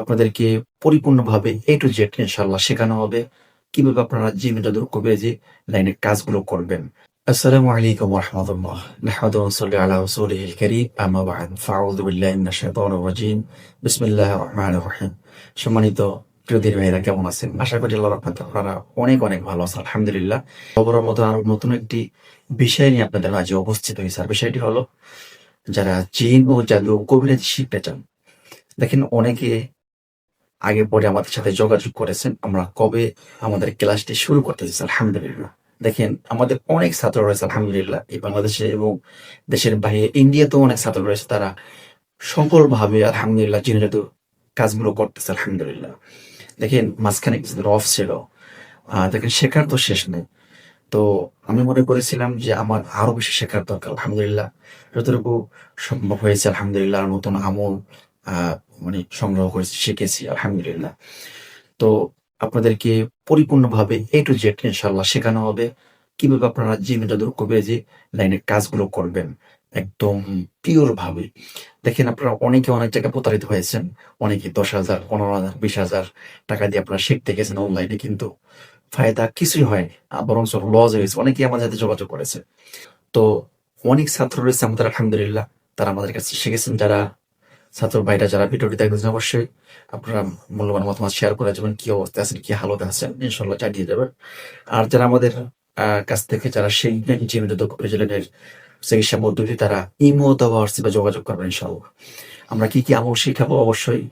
আপনাদেরকে পরিপূর্ণভাবে এ to Z ইনশাল্লাহ শেখানো হবে। কীভাবে আপনারা জিমে জাদুর কবিরাজি লাইনের কাজগুলো করবেন। আসসালামু আলাইকুম নাহমাদু আলা রাসূলিহিল কারীম। আম্মা বা'দ। ফাআউযু বিল্লাহি মিনাশ শাইতানির রাজীম। বিসমিল্লাহির সম্মানিত প্রিয় দিনী ভাইরা কেমন আছেন? আশা করি আল্লাহর রহমতে আপনারা অনেক অনেক ভালো আছেন। আলহামদুলিল্লাহ। খবরের মতো আরও নতুন একটি বিষয় নিয়ে আপনাদের মাঝে উপস্থিত হয়েছে। আর বিষয়টি হলো, যারা জিন ও জাদু কবিরাজি শিখতে চান দেখেন অনেকে আগে পরে আমাদের সাথে যোগাযোগ করেছেন। আমরা কবে আমাদের ক্লাসটি শুরু করতেছি আলহামদুলিল্লাহ। দেখেন, আমাদের অনেক ছাত্র রয়েছে, আলহামদুলিল্লাহ, এই বাংলাদেশে এবং দেশের বাইরে, ইন্ডিয়াতেও অনেক ছাত্র রয়েছে। তারা সকলভাবে, আলহামদুলিল্লাহ জিন জাদু কাজগুলো করতেছে, আলহামদুলিল্লাহ। দেখেন, মাঝখানে কিছুদিন অফ ছিল। দেখেন, শেখার তো শেষ নেই। তো আমি মনে করেছিলাম যে আমার আরও বেশি শেখার দরকার, আলহামদুলিল্লাহ। যতটুকু সম্ভব হয়েছে, আলহামদুলিল্লাহ, নতুন আমল মানে সংগ্রহ করেছি শিখেছি আলহামদুলিল্লাহ। তো আপনাদেরকে পরিপূর্ণভাবে এ টু জেড ইনশাল্লাহ শেখানো হবে। কীভাবে আপনারা জিম জাদুর কবিরাজি লাইনের কাজগুলো করবেন একদম পিওর ভাবে দেখেন আপনারা অনেকে অনেক জায়গায় প্রতারিত হয়েছেন অনেকে দশ হাজার পনেরো হাজার বিশ হাজার টাকা দিয়ে আপনারা শিখতে গেছেন অনলাইনে কিন্তু ফায়দা কিছুই হয়নি আহ, বরং লস হয়েছে অনেকেই আমাদের সাথে যোগাযোগ করেছে। তো অনেক ছাত্র রয়েছে আমাদের আলহামদুলিল্লাহ তারা আমাদের কাছে শিখেছেন। যারা ছাত্র ভাইরা যারা ভিডিওটি দেখতেছেন অবশ্যই আপনারা মূল্যবান মতামত শেয়ার করে যাবেন, কি অবস্থায় আছেন, কি হালতে আছেন ইনশাল্লাহ জানিয়ে যাবেন আর যারা আমাদের কাছ থেকে যারা সেই জীবিত প্রেসিডেন্টের চিকিৎসা পদ্ধতি, তারা ইমো অথবা হোয়াটসঅ্যাপে যোগাযোগ করবেন ইনশাল্লাহ আমরা কি কি আমল শিখাবো? অবশ্যই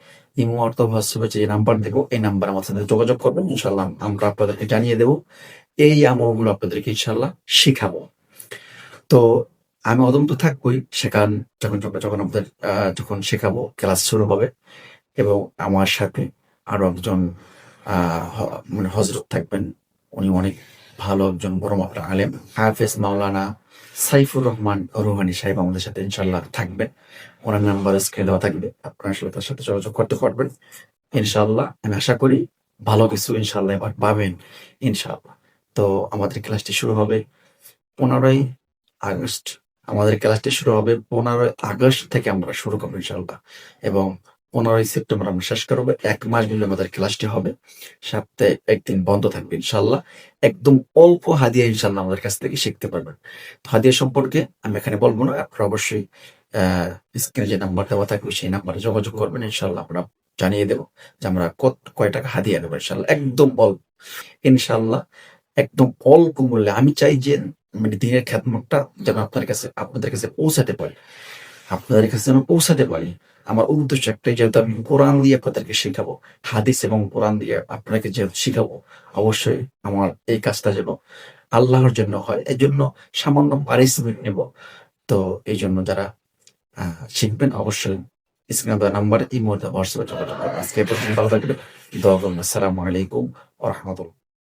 ইমো অথবা হোয়াটসঅ্যাপে যে নাম্বার দেবো, এই নাম্বার আমার সাথে যোগাযোগ করবেন ইনশাল্লাহ আমরা আপনাদেরকে জানিয়ে দেবো। এই আমলগুলো আপনাদেরকে ইনশাল্লাহ শিখাবো। তো আমি অদম তো থাকবোই শেখান যখন যখন আমাদের যখন শেখাবো, ক্লাস শুরু হবে এবং আমার সাথে আরও একজন মানে হজরত থাকবেন, উনি অনেক ভালো একজন বড় মাপটা আলেম, হাফেজ মাওলানা সাইফুর রহমান রুহানি সাহেব আমাদের সাথে ইনশাল্লাহ থাকবেন। ওনার নাম্বার স্ক্রিনে দেওয়া থাকবে, আপনারা আসলে তার সাথে যোগাযোগ করতে পারবেন। ইনশাল্লাহ আমি আশা করি ভালো কিছু ইনশাল্লাহ এবার পাবেন ইনশাল্লাহ তো আমাদের ক্লাসটি শুরু হবে পনেরোই আগস্ট আমাদের ক্লাসটি শুরু হবে পনেরোই আগস্ট থেকে আমরা শুরু করব ইনশাল্লাহ এবং পনেরোই সেপ্টেম্বর আমরা শেষ করব। এক মাস মিলে আমাদের ক্লাসটি হবে। সপ্তাহে একদিন বন্ধ থাকবে ইনশাল্লাহ একদম অল্প হাদিয়া ইনশাল্লাহ আমাদের কাছ থেকে শিখতে পারবেন। তো হাদিয়া সম্পর্কে আমি এখানে বলব না, আপনারা অবশ্যই স্ক্রিনে যে নাম্বার দেওয়া থাকবে সেই নাম্বারে যোগাযোগ করবেন। ইনশাল্লাহ আমরা জানিয়ে দেবো যে আমরা কত, কয় টাকা হাদিয়া নেব ইনশাল্লাহ একদম অল্প। ইনশাল্লাহ একদম অল্প মূল্যে। আমি চাই যে মানে দিনের খ্যাতমতটা যেন আপনার কাছে, আপনাদের কাছে পৌঁছাতে পারে। আপনাদের কাছে যেন পৌঁছাতে পারি। আমার উদ্দেশ্য একটাই, যেহেতু আমি কোরআন দিয়ে আপনাদেরকে শেখাবো, হাদিস এবং কোরআন দিয়ে আপনাকে যেহেতু শিখাবো, অবশ্যই আমার এই কাজটা যেন আল্লাহর জন্য হয়। এই জন্য সামান্য পারিশ্রমিক নেব। তো এই জন্য যারা শিখবেন, অবশ্যই স্ক্রিনে নাম্বার এই মুহূর্তে হোয়াটসঅ্যাপে যোগাযোগ করবেন। আজকে পর্যন্ত ভালো থাকবে দোয়া করুন। আসসালামু আলাইকুম রাহমাতুল্লাহ।